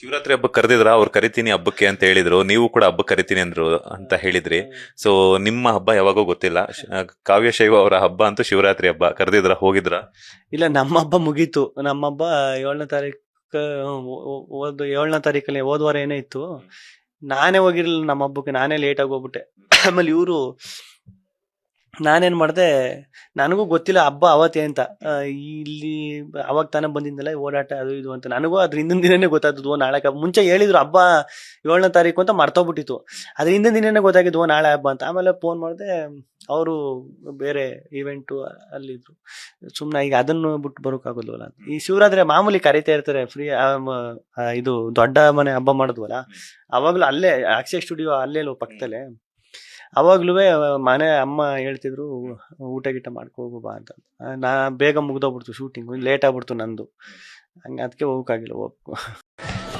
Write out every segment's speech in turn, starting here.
ಶಿವರಾತ್ರಿ ಹಬ್ಬ ಕರೆದಿದ್ರ ಅವ್ರು ಕರಿತೀನಿ ಹಬ್ಬಕ್ಕೆ ಅಂತ ಹೇಳಿದ್ರು. ನೀವು ಕೂಡ ಹಬ್ಬಕ್ಕೆ ಕರಿತೀನಿ ಅಂದ್ರು ಅಂತ ಹೇಳಿದ್ರಿ. ಸೊ ನಿಮ್ಮ ಹಬ್ಬ ಯಾವಾಗೋ ಗೊತ್ತಿಲ್ಲ. ಕಾವ್ಯ ಶೈವ ಅವರ ಹಬ್ಬ ಅಂತೂ ಶಿವರಾತ್ರಿ ಹಬ್ಬ. ಕರೆದಿದ್ರ ಹೋಗಿದ್ರ? ಇಲ್ಲ ನಮ್ಮ ಹಬ್ಬ ಮುಗೀತು. ನಮ್ಮ ಹಬ್ಬ ಏಳನೇ ತಾರೀಕು ಓದ್ ಏಳನೇ ತಾರೀಕಲ್ಲಿ ಹೋದ್ವಾರ ಏನೇ ಇತ್ತು. ನಾನೇ ಹೋಗಿರ್ಲಿಲ್ಲ ನಮ್ಮ ಹಬ್ಬಕ್ಕೆ. ನಾನೇ ಲೇಟಾಗಿ ಹೋಗ್ಬಿಟ್ಟೆ. ಆಮೇಲೆ ಇವರು ನಾನೇನ್ ಮಾಡಿದೆ, ನನಗೂ ಗೊತ್ತಿಲ್ಲ ಹಬ್ಬ ಅವತ್ತೇ ಅಂತ. ಇಲ್ಲಿ ಅವಾಗ ತಾನೇ ಬಂದಿದ್ದಲ್ಲ ಓಡಾಟ ಅದು ಇದು ಅಂತ. ನನಗೂ ಅದ್ರ ಹಿಂದಿನ ದಿನನೇ ಗೊತ್ತಾಗ್ತದ ಓ ನಾಳೆ. ಮುಂಚೆ ಹೇಳಿದ್ರು ಹಬ್ಬ ಏಳನೇ ತಾರೀಕು ಅಂತ ಮರ್ತೋಗ್ಬಿಟ್ಟಿತ್ತು. ಅದ್ರ ಹಿಂದಿನ ದಿನನೇ ಗೊತ್ತಾಗಿದ್ದು ನಾಳೆ ಹಬ್ಬ ಅಂತ. ಆಮೇಲೆ ಫೋನ್ ಮಾಡಿದೆ, ಅವರು ಬೇರೆ ಇವೆಂಟು ಅಲ್ಲಿದ್ರು. ಸುಮ್ಮನೆ ಈಗ ಅದನ್ನು ಬಿಟ್ಟು ಬರೋಕ್ಕಾಗೋಲ್ವಲ್ಲ ಅಂತ. ಈ ಶಿವರಾತ್ರಿ ಮಾಮೂಲಿ ಕರಿತಾ ಇರ್ತಾರೆ ಫ್ರೀ ಇದು ದೊಡ್ಡ ಮನೆ ಹಬ್ಬ ಮಾಡಿದ್ವಲ್ಲ, ಅವಾಗಲೂ ಅಲ್ಲೇ, ಅಕ್ಷಯ ಸ್ಟುಡಿಯೋ ಅಲ್ಲೇ ಪಕ್ಕದಲ್ಲೇ. ಅವಾಗ್ಲೂ ಮನೆ ಅಮ್ಮ ಹೇಳ್ತಿದ್ರು ಊಟ ಗೀಟ ಮಾಡ್ಕೋ ಬಾ ಅಂತ. ನಾ ಬೇಗ ಮುಗ್ದೋಗ್ಬಿಡ್ತು ಶೂಟಿಂಗ್ ಲೇಟ್ ಆಗ್ಬಿಡ್ತು ನಂದು. ಹಂಗೆ ಅದಕ್ಕೆ ಹೋಗಕ್ಕಾಗಿಲ್ಲ ಹೋಗ್ಬೇಕು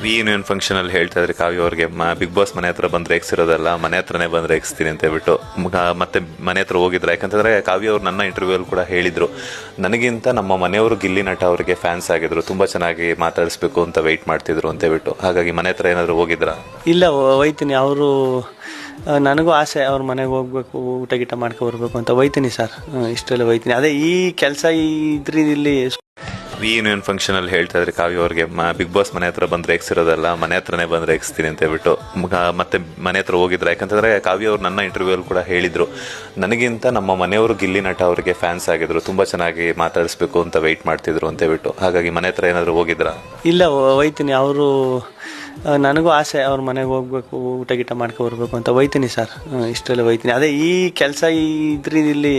ರಿಯೂನಿಯನ್ ಫಂಕ್ಷನ್ ಅಲ್ಲಿ ಹೇಳ್ತಾ ಇದ್ರೆ ಕಾವ್ಯ ಅವ್ರಿಗೆ ಬಿಗ್ ಬಾಸ್ ಮನೆ ಹತ್ರ ಬಂದ್ರೆ ಎಕ್ಸಿರೋದಲ್ಲ ಮನೆ ಹತ್ರನೇ ಬಂದ್ರೆ ಎಕ್ಸ್ತೀನಿ ಅಂತ ಹೇಳ್ಬಿಟ್ಟು ಮತ್ತೆ ಮನೆ ಹತ್ರ ಹೋಗಿದ್ರು ಯಾಕಂತಂದ್ರೆ ಕಾವ್ಯ ಅವ್ರು ನನ್ನ ಇಂಟರ್ವ್ಯೂ ಅಲ್ಲಿ ಕೂಡ ಹೇಳಿದ್ರು ನನಗಿಂತ ನಮ್ಮ ಮನೆಯವರು ಗಿಲ್ಲಿ ನಟ ಅವರಿಗೆ ಫ್ಯಾನ್ಸ್ ಆಗಿದ್ರು ತುಂಬಾ ಚೆನ್ನಾಗಿ ಮಾತಾಡಿಸ್ಬೇಕು ಅಂತ ವೆಯ್ಟ್ ಮಾಡ್ತಿದ್ರು ಅಂತ ಹೇಳ್ಬಿಟ್ಟು. ಹಾಗಾಗಿ ಮನೆ ಹತ್ರ ಏನಾದ್ರು ಹೋಗಿದ್ರ? ಇಲ್ಲ ಹೋಯ್ತೀನಿ. ಅವರು ನನಗೂ ಆಸೆ ಅವ್ರ ಮನೆಗೆ ಹೋಗ್ಬೇಕು ಊಟ ಗೀಟ ಮಾಡ್ಕೊ ಬರ್ಬೇಕು ಅಂತ ಒಯ್ತೀನಿ ಸರ್. ಇಷ್ಟೆಲ್ಲ ಒಯ್ತೀನಿ. ಅದೇ ಈ ಕೆಲಸ ಇದ್ರಲ್ಲಿ ರಿಯೂನಿಯನ್ ಫಂಕ್ಷನ್ ಅಲ್ಲಿ ಹೇಳ್ತಾ ಇದ್ರೆ ಕಾವ್ಯ ಅವ್ರಿಗೆ ಬಿಗ್ ಬಾಸ್ ಮನೆ ಹತ್ರ ಬಂದ್ರೆ ಎಕ್ಸಿರೋದಲ್ಲ ಮನೆ ಹತ್ರನೇ ಬಂದ್ರೆ ಎಕ್ಸ್ತೀನಿ ಅಂತ ಹೇಳ್ಬಿಟ್ಟು ಮತ್ತೆ ಮನೆ ಹತ್ರ ಹೋಗಿದ್ರು ಯಾಕಂತಂದ್ರೆ ಕಾವ್ಯ ಅವ್ರು ನನ್ನ ಇಂಟರ್ವ್ಯೂ ಅಲ್ಲಿ ಕೂಡ ಹೇಳಿದ್ರು ನನಗಿಂತ ನಮ್ಮ ಮನೆಯವರು ಗಿಲ್ಲಿ ನಟ ಅವರಿಗೆ ಫ್ಯಾನ್ಸ್ ಆಗಿದ್ರು ತುಂಬಾ ಚೆನ್ನಾಗಿ ಮಾತಾಡಿಸ್ಬೇಕು ಅಂತ ವೆಯ್ಟ್ ಮಾಡ್ತಿದ್ರು ಅಂತ ಹೇಳ್ಬಿಟ್ಟು. ಹಾಗಾಗಿ ಮನೆ ಹತ್ರ ಏನಾದ್ರು ಹೋಗಿದ್ರ? ಇಲ್ಲ ಒಯ್ತೀನಿ. ಹೋಯ್ತೀನಿ ಅವರು ನನಗೂ ಆಸೆ ಅವ್ರ ಮನೆಗೆ ಹೋಗ್ಬೇಕು, ಊಟ ಗೀಟ ಮಾಡ್ಕೊ ಬರ್ಬೇಕು ಅಂತ. ಒಯ್ತೀನಿ ಸರ್. ಇಷ್ಟೆಲ್ಲ ಒಯ್ತೀನಿ. ಅದೇ ಈ ಕೆಲಸ ಇದ್ರಲ್ಲಿ